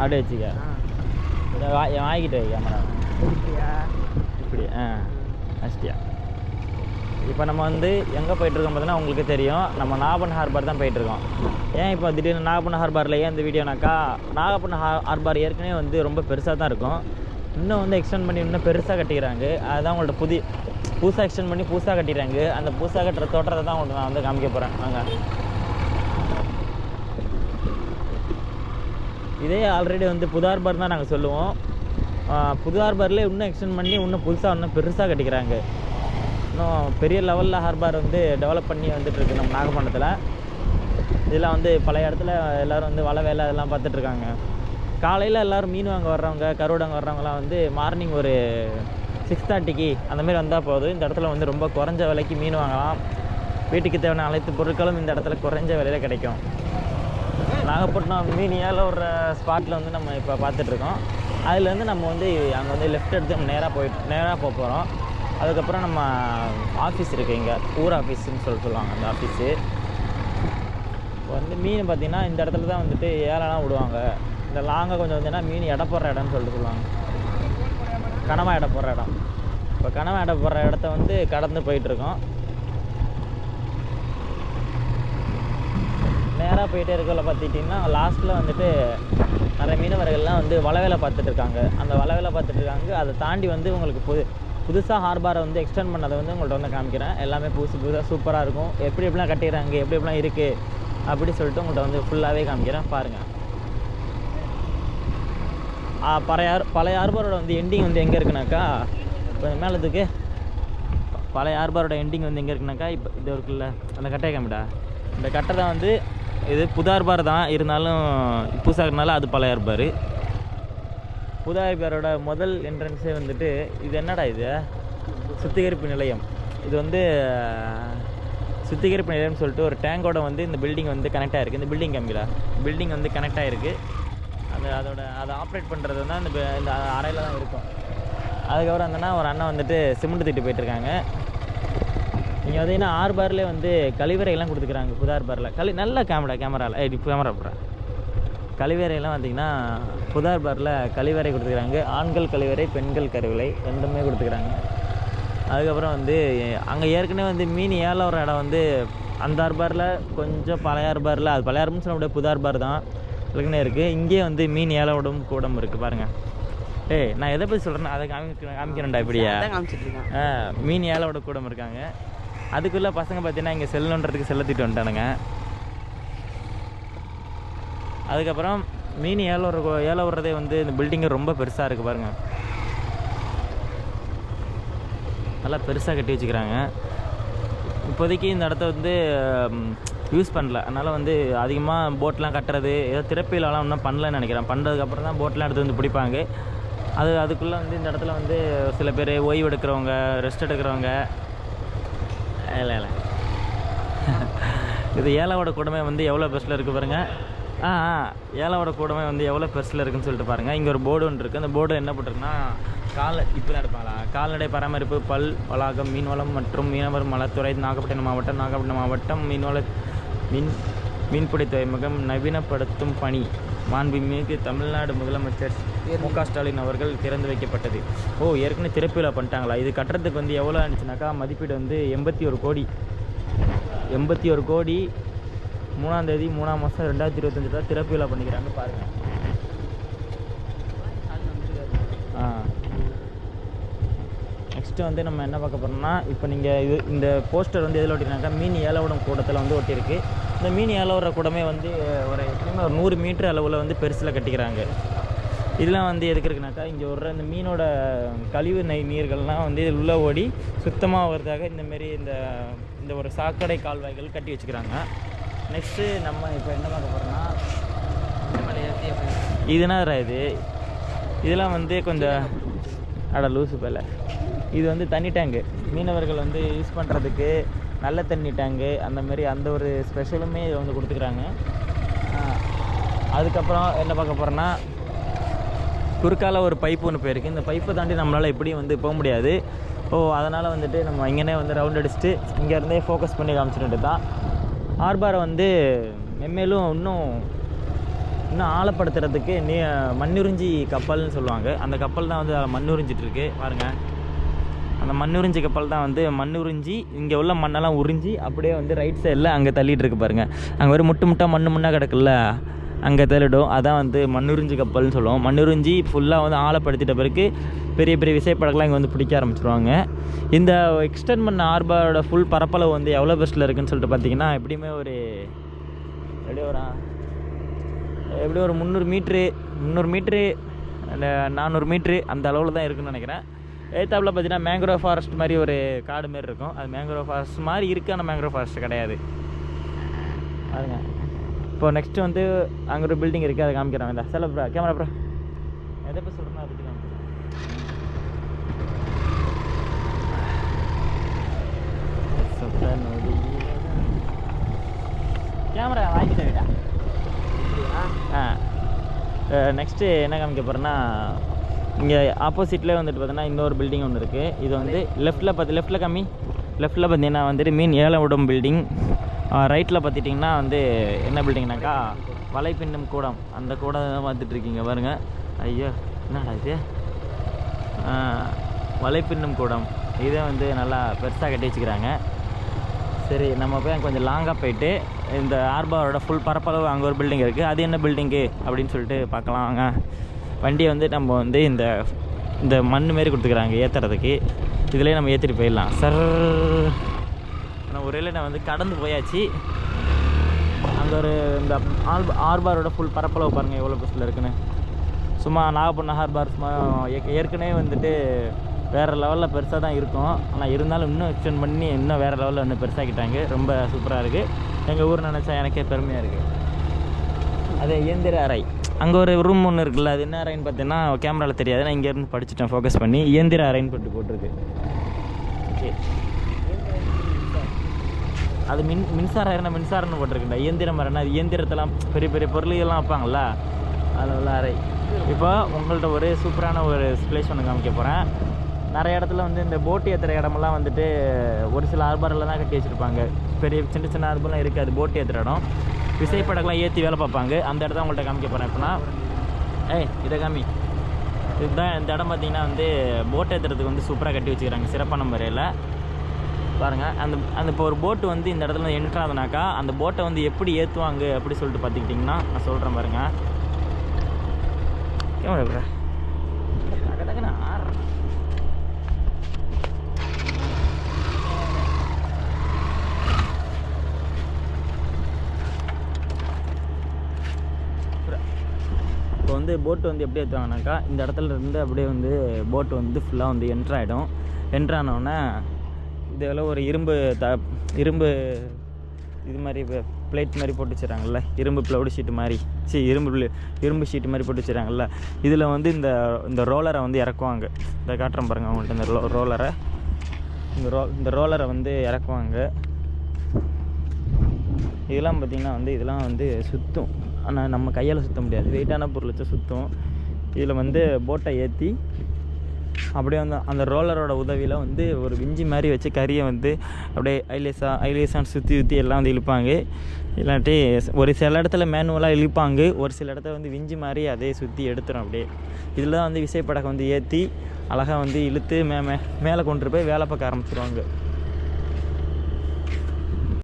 அப்படியே வச்சுக்க. என் வாங்கிட்டு வை கேமரா இப்படியா இப்படி ஆ அஷ்டியா இப்போ நம்ம வந்து எங்கே போயிட்டுருக்கோம் பார்த்தீங்கன்னா உங்களுக்கு தெரியும். நம்ம நாகப்பட்டினம் ஹார்பர் தான் போயிட்டுருக்கோம். ஏன் இப்போ திடீர்னு நாகப்பட்டினம் ஹார்பரில் ஏன் இந்த வீடியோனாக்கா நாகப்பட்டினம் ஹா ஹார்பர் ஏற்கனவே வந்து ரொம்ப பெருசாக தான் இருக்கும். இன்னும் வந்து எக்ஸ்டெண்ட் பண்ணி இன்னும் பெருசாக கட்டிக்கிறாங்க. அதுதான் உங்கள்ட்ட புதி புதுசாக எக்ஸ்டெண்ட் பண்ணி புதுசாக கட்டிடுறாங்க அந்த புதுசாக கட்டுற தோற்றத்தை தான் உங்களுக்கு நான் வந்து காமிக்க போகிறேன் வாங்க. இதே ஆல்ரெடி வந்து புது ஹார்பர் தான் நாங்கள் சொல்லுவோம். ஆஹ் புது இன்னும் எக்ஸ்டெண்ட் பண்ணி இன்னும் புதுசாக இன்னும் பெருசாக கட்டிக்கிறாங்க. இன்னும் பெரிய லெவலில் ஹார்பர் வந்து டெவலப் பண்ணி வந்துட்டுருக்கு நம்ம நாகப்பட்டினத்தில். இதெல்லாம் வந்து பழைய இடத்துல எல்லோரும் வந்து வலை வேலை அதெல்லாம் பார்த்துட்ருக்காங்க காலையில் எல்லோரும் மீன் வாங்க வர்றவங்க கருவடங்க வர்றவங்கலாம் வந்து மார்னிங் ஒரு சிக்ஸ் தேர்ட்டிக்கு அந்தமாரி வந்தால் போதும். இந்த இடத்துல வந்து ரொம்ப குறைஞ்ச விலைக்கு மீன் வாங்கலாம். வீட்டுக்கு தேவையான அனைத்து பொருட்களும் இந்த இடத்துல குறைஞ்ச விலையில் கிடைக்கும். நாகப்பட்டினம் மீன் ஒரு ஸ்பாட்டில் வந்து நம்ம இப்போ பார்த்துட்ருக்கோம். அதுலேருந்து நம்ம வந்து அங்கே வந்து லெஃப்ட் எடுத்து நம்ம நேராக போயிட்டு நேராக போக போகிறோம் அதுக்கப்புறம் நம்ம ஆஃபீஸ் இருக்குது இங்கே. ஊர் ஆஃபீஸுன்னு சொல்லிட்டு சொல்லுவாங்க அந்த ஆஃபீஸு இப்போ வந்து மீன் பார்த்திங்கன்னா இந்த இடத்துல தான் வந்துட்டு ஏலம்லாம் விடுவாங்க. இந்த லாங்காக கொஞ்சம் வந்தீங்கன்னா மீன் இட போடுற இடம்னு சொல்லிட்டு சொல்லுவாங்க. கனவா எடை போடுற இடம். இப்போ கனவா எடை போடுற இடத்த வந்து கடந்து போயிட்டுருக்கோம் நேராக போயிட்டே இருக்கல பார்த்துக்கிட்டிங்கன்னா லாஸ்ட்டில் வந்துட்டு நிறைய மீனவர்கள்லாம் வந்து வலை வேலை பார்த்துட்டு இருக்காங்க. அந்த வலை வேலை பார்த்துட்டு இருக்காங்க. அதை தாண்டி வந்து உங்களுக்கு புது புதுசாக ஹார்பாரை வந்து எக்ஸ்டெண்ட் பண்ணதை வந்து உங்கள்கிட்ட வந்து காமிக்கிறேன். எல்லாமே புதுசு புதுசாக சூப்பராக இருக்கும். எப்படி எப்படிலாம் கட்டிடுறாங்க எப்படி எப்படிலாம் இருக்குது அப்படி சொல்லிட்டு உங்கள்கிட்ட வந்து ஃபுல்லாகவே காமிக்கிறேன். பாருங்கள் பழைய பழைய ஹார்பரோட வந்து எண்டிங் வந்து எங்கே இருக்குனாக்கா இப்போ மேலத்துக்கு பழைய ஹார்பரோட எண்டிங் வந்து எங்கே இருக்குனாக்கா இப்போ இது இருக்குல்ல அந்த கட்டையை காமிடா. இந்த கட்டை தான் வந்து இது புது தான். இருந்தாலும் புதுசாக இருக்கனால அது பழைய இருப்பார் புது ஹார்பரோட முதல் என்ட்ரன்ஸே வந்துட்டு இது என்னடா இது? சுத்திகரிப்பு நிலையம். இது வந்து சுத்திகரிப்பு நிலையம்னு சொல்லிட்டு ஒரு டேங்கோட வந்து இந்த பில்டிங் வந்து கனெக்ட் ஆகிருக்கு இந்த பில்டிங் கம்பியில் பில்டிங் வந்து கனெக்ட் ஆகிருக்கு அந்த அதோட அதை ஆப்ரேட் பண்ணுறது தான் இந்த இந்த அறையில் தான் இருக்கும். அதுக்கப்புறம் வந்தோன்னா ஒரு அண்ணன் வந்துட்டு சிமெண்ட் திட்டு போயிட்டுருக்காங்க நீங்கள் பார்த்தீங்கன்னா ஆறு பார்லேயே வந்து கழிவறையெல்லாம் கொடுத்துக்கிறாங்க புதார் பாரில் கழி நல்ல கேமரா கேமராவில் ஏ கேமரா போடுறேன் கழிவறையெல்லாம் பார்த்தீங்கன்னா புதார் பாரில் கழிவறை கொடுத்துக்கிறாங்க. ஆண்கள் கழிவறை பெண்கள் கருவிலை ரெண்டுமே கொடுத்துக்கிறாங்க. அதுக்கப்புறம் வந்து அங்கே ஏற்கனவே வந்து மீன் ஏல ஒரு இடம் வந்து அந்த அர்பாரில் கொஞ்சம் பழைய அர்பாரில் அது பழைய அர்புன்னு சொல்ல முடியாது புது அர்பார் தான். ஏற்கனவே இருக்குது இங்கேயே வந்து மீன் ஏல விடும் கூடம் இருக்குது பாருங்கள் ஏய் நான் எதை பற்றி சொல்கிறேன்னா அதை காமிக்க காமிக்கிறேன்டா இப்படியா? மீன் ஏலோட கூடம் இருக்காங்க. அதுக்குள்ளே பசங்க பார்த்தீங்கன்னா இங்கே செல்லுன்றதுக்கு செல்லத்திட்டு வந்துட்டானுங்க. அதுக்கப்புறம் மீன் ஏல விடுற ஏல விடுறதே வந்து இந்த பில்டிங்கு ரொம்ப பெருசாக இருக்குது பாருங்கள் நல்லா பெருசாக கட்டி வச்சுக்கிறாங்க. இப்போதைக்கு இந்த இடத்த வந்து யூஸ் பண்ணல. அதனால் வந்து அதிகமாக போட்லாம் கட்டுறது ஏதோ திறப்பிலலாம் இன்னும் பண்ணலன்னு நினைக்கிறேன். பண்ணுறதுக்கப்புறம் தான் போட்லாம் எடுத்து வந்து பிடிப்பாங்க. அது அதுக்குள்ளே வந்து இந்த இடத்துல வந்து சில பேர் ஓய்வு எடுக்கிறவங்க ரெஸ்ட் எடுக்கிறவங்க இல்லை இல்லை. இது ஏலாவோட கூடமே வந்து எவ்வளோ பெருசில் இருக்குது பாருங்கள் ஆ ஆ. ஏலாவோட கூடமே வந்து எவ்வளோ பெருசில் இருக்குன்னு சொல்லிட்டு பாருங்கள் இங்கே ஒரு போர்டு ஒன்று இருக்குது அந்த போர்டு என்ன போட்டிருக்குன்னா கால இப்போ நடப்பாங்களா எடுப்பாங்களா? கால்நடை பராமரிப்பு பல் வளாகம் மீன்வளம் மற்றும் மீனவர் மலத்துறை நாகப்பட்டினம் மாவட்டம் நாகப்பட்டினம் மாவட்டம் மீன்வள மீன் மீன்பிடி துறைமுகம் நவீனப்படுத்தும் பணி. மாண்புமிகு தமிழ்நாடு முதலமைச்சர் மு க ஸ்டாலின் அவர்கள் திறந்து வைக்கப்பட்டது. ஓ ஏற்கனவே திறப்பு விழா பண்ணிட்டாங்களா? இது கட்டுறதுக்கு வந்து எவ்வளோ ஆனிச்சுனாக்கா மதிப்பீடு வந்து எண்பத்தி ஒரு கோடி. எண்பத்தி ஒரு கோடி மூணாம் தேதி மூணாம் மாதம் ரெண்டாயிரத்தி இருபத்தஞ்சு தான் திறப்பு விழா பண்ணிக்கிறாங்க பாருங்கள் ஆ. நெக்ஸ்ட்டு வந்து நம்ம என்ன பார்க்க போகிறோம்னா இப்போ நீங்கள் இது இந்த போஸ்டர் வந்து எதில் ஒட்டினாக்கா மீன் ஏலவிடும் கூடத்தில் வந்து ஒட்டியிருக்கு. இந்த மீன் ஏலவிடுற கூடமே வந்து ஒரு எப்படியுமே ஒரு நூறு மீட்டர் அளவில் வந்து பெருசில் கட்டிக்கிறாங்க. இதெல்லாம் வந்து எதுக்கு இருக்குனாக்கா இங்கே ஒரு இந்த மீனோட கழிவு நெய் நீர்கள்லாம் வந்து இதில் உள்ள ஓடி சுத்தமாக வருதாக இந்தமாரி இந்த இந்த ஒரு சாக்கடை கால்வாய்கள் கட்டி வச்சுக்கிறாங்க. நெக்ஸ்ட்டு நம்ம இப்போ என்ன பார்க்க போகிறோம்னா இது என்னடா இது. இதெல்லாம் வந்து கொஞ்சம் அட லூசு பேல இது வந்து தண்ணி டேங்கு. மீனவர்கள் வந்து யூஸ் பண்ணுறதுக்கு நல்ல தண்ணி டேங்கு அந்த மாதிரி அந்த ஒரு ஸ்பெஷலுமே இது வந்து கொடுத்துக்கிறாங்க. அதுக்கப்புறம் என்ன பார்க்க போகிறோன்னா குறுக்கால ஒரு பைப் ஒன்று போயிருக்கு. இந்த பைப்பை தாண்டி நம்மளால் எப்படியும் வந்து போக முடியாது. ஓ அதனால் வந்துட்டு நம்ம இங்கேனே வந்து ரவுண்ட் அடிச்சுட்டு இங்கேருந்தே ஃபோக்கஸ் பண்ணி காமிச்சிட்டு தான் ஆர்பாரை வந்து மென்மேலும் இன்னும் இன்னும் ஆழப்படுத்துறதுக்கு நீ மண்ணுறிஞ்சி கப்பல்னு சொல்லுவாங்க. அந்த கப்பல் தான் வந்து மண்ணுறிஞ்சிட்டு இருக்கு. பாருங்கள் அந்த மண்ணுறிஞ்சி கப்பல் தான் வந்து மண்ணுறிஞ்சி இங்கே உள்ள மண்ணெல்லாம் உறிஞ்சி அப்படியே வந்து ரைட் சைடில் அங்கே தள்ளிட்டு இருக்கு பாருங்கள் அங்கே ஒரு முட்டு முட்டா மண்ணு முன்னாக கிடக்குல்ல. அங்கே தள்ளிடும். அதான் வந்து மண்ணுறிஞ்சி கப்பல்னு சொல்லுவோம். மண்ணுறிஞ்சி ஃபுல்லாக வந்து ஆழப்படுத்திட்ட பிறகு பெரிய பெரிய விசைப்படக்கெலாம் இங்கே வந்து பிடிக்க ஆரம்பிச்சிருவாங்க. இந்த எக்ஸ்டெண்ட் பண்ண ஆர்பாரோட ஃபுல் பரப்பளவு வந்து எவ்வளோ பெஸ்ட்டில் இருக்குதுன்னு சொல்லிட்டு பார்த்தீங்கன்னா எப்படியுமே ஒரு எப்படியும் ஒரு எப்படியும் ஒரு முந்நூறு மீட்ரு முந்நூறு மீட்ரு அந்த நானூறு மீட்ரு அந்த அளவில் தான் இருக்குன்னு நினைக்கிறேன். ஏத்தாப்பில் பார்த்தீங்கன்னா மேங்க்ரோவ் ஃபாரஸ்ட் மாதிரி ஒரு காடு மாதிரி இருக்கும். அது மேங்க்ரோவ் ஃபாரஸ்ட் மாதிரி இருக்குது ஆனால் மேங்க்ரோவ் ஃபாரஸ்ட் கிடையாது. அதுங்க இப்போ நெக்ஸ்ட்டு வந்து அங்கே ஒரு பில்டிங் இருக்குது அதை காமிக்கிறேன். இந்த செல்ல ப்ரா கேமரா ப்ரா எதை பற்றி சொல்கிறேன் அதை பற்றி காமிக்கிறேன் கேமரா வாங்கிட்டேன் ஆ. நெக்ஸ்ட்டு என்ன காமிக்க போகிறேன்னா இங்கே ஆப்போசிட்லேயே வந்துட்டு பார்த்தீங்கன்னா இன்னொரு பில்டிங் ஒன்று இருக்குது இது வந்து லெஃப்ட்டில் பார்த்து லெஃப்ட்டில் கம்மி லெஃப்ட்டில் பார்த்தீங்கன்னா வந்துட்டு மீன் ஏலவிடும் பில்டிங் ரைட்டில் பார்த்துட்டிங்கன்னா வந்து என்ன பில்டிங்னாக்கா வலைப்பின்னும் கூடம். அந்த கூடம் தான் பார்த்துட்டு இருக்கீங்க பாருங்கள் ஐயோ என்னடா இது? ஆ, வலைப்பின்னும் கூடம். இதை வந்து நல்லா பெருசாக கட்டி வச்சுக்கிறாங்க. சரி நம்ம போய் கொஞ்சம் லாங்காக போயிட்டு இந்த ஆர்பாரோட ஃபுல் பரப்பளவு அங்கே ஒரு பில்டிங் இருக்குது அது என்ன பில்டிங்கு அப்படின்னு சொல்லிட்டு பார்க்கலாம் வாங்க. வண்டியை வந்து நம்ம வந்து இந்த இந்த மண் மாரி கொடுத்துக்கிறாங்க ஏற்றுறதுக்கு இதுலேயே நம்ம ஏற்றிட்டு போயிடலாம். சார் ஆனால் ஒரே நான் வந்து கடந்து போயாச்சு. அங்கே ஒரு இந்த ஆல் ஆர்பாரோட ஃபுல் பரப்பளவு பாருங்கள் எவ்வளோ பெருசில் இருக்குன்னு. சும்மா நாகப்பட்டினம் ஹார்பார் சும்மா ஏற்க- ஏற்கனவே வந்துட்டு வேறு லெவலில் பெருசாக தான் இருக்கும். ஆனால் இருந்தாலும் இன்னும் எக்ஸ்டெண்ட் பண்ணி இன்னும் வேறு லெவலில் இன்னும் பெருசாக்கிட்டாங்க. ரொம்ப சூப்பராக இருக்குது எங்கள் ஊர் நினச்சா எனக்கே பெருமையாக இருக்குது அது இயந்திர அறை. அங்கே ஒரு ரூம் ஒன்று இருக்குல்ல அது என்ன அறைன்னு பார்த்தீங்கன்னா கேமராவில் தெரியாது. நான் இங்கேருந்து படிச்சுட்டேன் ஃபோக்கஸ் பண்ணி. இயந்திர அறைன்னு போட்டு போட்டிருக்கு. அது மின் மின்சாரம் இருந்தால் மின்சாரம்னு போட்டிருக்குண்டா. இயந்திரம் அறைனா அது இயந்திரத்தெல்லாம் பெரிய பெரிய பொருளையெல்லாம் வைப்பாங்கள்ல அதில் உள்ள அறை. இப்போ உங்கள்கிட்ட ஒரு சூப்பரான ஒரு பிளேஸ் ஒன்று காமிக்க போகிறேன் நிறைய இடத்துல வந்து இந்த போட்டு ஏற்றுற இடமெல்லாம் வந்துட்டு ஒரு சில ஆர்பாரில் தான் கட்டி வச்சுருப்பாங்க. பெரிய சின்ன சின்ன ஆர்பர்லாம் இருக்காது. போட்டு ஏற்றுற இடம். விசைப்படக்கெல்லாம் ஏற்றி வேலை பார்ப்பாங்க. அந்த இடத்த உங்கள்கிட்ட காமிக்க போகிறேன் எப்படின்னா ஏய் இதை காமி. இதுதான் இந்த இடம் பார்த்தீங்கன்னா வந்து போட் ஏற்றுறதுக்கு வந்து சூப்பராக கட்டி வச்சுக்கிறாங்க. சிறப்பான முறையில். பாருங்கள் அந்த அந்த இப்போ ஒரு போட்டு வந்து இந்த இடத்துல என்ட்ரு ஆகுதுனாக்கா அந்த போட்டை வந்து எப்படி ஏற்றுவாங்க அப்படி சொல்லிட்டு பார்த்துக்கிட்டிங்கன்னா நான் சொல்கிறேன் பாருங்கள் கேமரா இப்போ வந்து போட்டு வந்து எப்படி ஏற்றுவாங்கனாக்கா இந்த இடத்துல இருந்து அப்படியே வந்து போட்டு வந்து ஃபுல்லாக வந்து என்ட்ராயிடும் என்ட்ரானோடனே இதெல்லாம் ஒரு இரும்பு த இரும்பு இது மாதிரி பிளேட் மாதிரி போட்டு வச்சுறாங்கல்ல இரும்பு ப்ளவுடு ஷீட்டு மாதிரி. சி இரும்பு இரும்பு ஷீட்டு மாதிரி போட்டு வச்சுறாங்கல்ல இதில் வந்து இந்த இந்த ரோலரை வந்து இறக்குவாங்க. இந்த காட்டுறேன் பாருங்க அவங்கள்ட்ட இந்த ரோ ரோலரை இந்த ரோ இந்த ரோலரை வந்து இறக்குவாங்க. இதெல்லாம் பார்த்திங்கன்னா வந்து இதெல்லாம் வந்து சுற்றும் ஆனால் நம்ம கையால் சுற்ற முடியாது. வெயிட்டான பொருள் வச்சு சுற்றும் இதில் வந்து போட்டை ஏற்றி அப்படியே வந்து அந்த ரோலரோட உதவியில் வந்து ஒரு விஞ்சி மாதிரி வச்சு கறியை வந்து அப்படியே ஐலேசா ஐலேசான்னு சுற்றி சுற்றி எல்லாம் வந்து இழுப்பாங்க. இல்லாட்டி ஒரு சில இடத்துல மேனுவலாக இழுப்பாங்க. ஒரு சில இடத்துல வந்து விஞ்சி மாதிரி அதே சுற்றி எடுத்துரும் அப்படியே. இதில் தான் வந்து விசைப்படகை வந்து ஏற்றி அழகாக வந்து இழுத்து மே மே மேலே கொண்டு போய் வேலை பார்க்க ஆரம்பிச்சிருவாங்க.